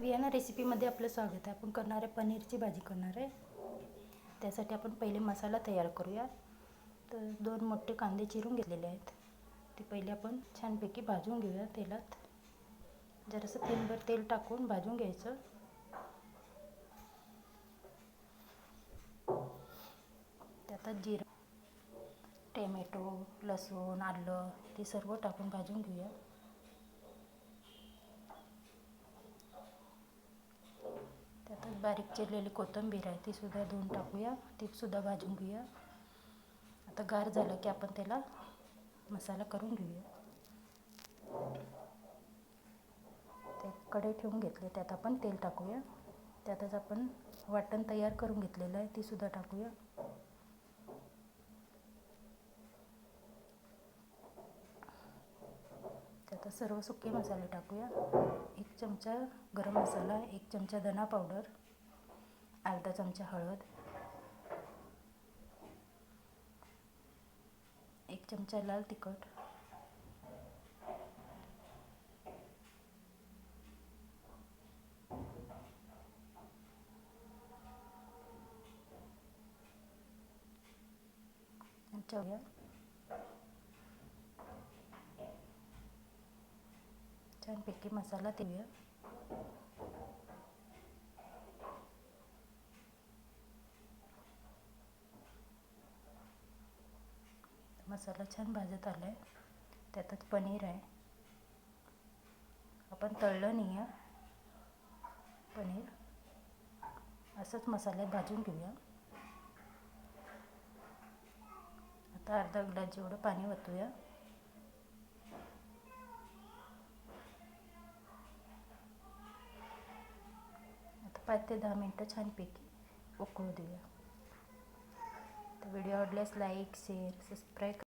Vienna रेसिपीमध्ये आपलं स्वागत आहे. आपण करणार आहे पनीरची भाजी करणार आहे. त्यासाठी आपण पहिले मसाला तयार करूया. तर दोन मोठे कांदे चिरून घेतलेले आहेत. ते पहिले आपण छानपैकी भाजून घेऊया तेलात. जरासं तेलभर तेल टाकून भाजून घ्यायचं. त्यात जिरं टॅमॅटो लसूण आलं ते सर्व टाकून भाजून घेऊया त्यातच बारीक चिरलेली कोथिंबीर आहे तीसुद्धा धुवून टाकूया. तीसुद्धा भाजून घेऊया. आता गार झालं की आपण त्याला मसाला करून घेऊया. ते कढई ठेवून घेतले त्यात आपण तेल टाकूया. त्यातच आपण वाटण तयार करून घेतलेलं आहे तीसुद्धा टाकूया. त्यात सर्व सुके मसाले टाकूया. एक चमचा गरम मसाला एक चमचा धना पावडर. अर्धा चमचा हळद. एक चमचा लाल तिखट. चवया छानपैकी मसाला देऊया मसाला छान भाजत आला आहे त्यातच पनीर आहे. आपण तळलं नाही आहे पनीर. असंच मसाल्यात भाजून घेऊया. आता अर्धा ग्लास जेवढं पाणी ओतूया. आता पाच ते दहा मिनटं छानपैकी उकळू देऊया. तर व्हिडिओ आवडल्यास लाईक शेअर सबस्क्राईब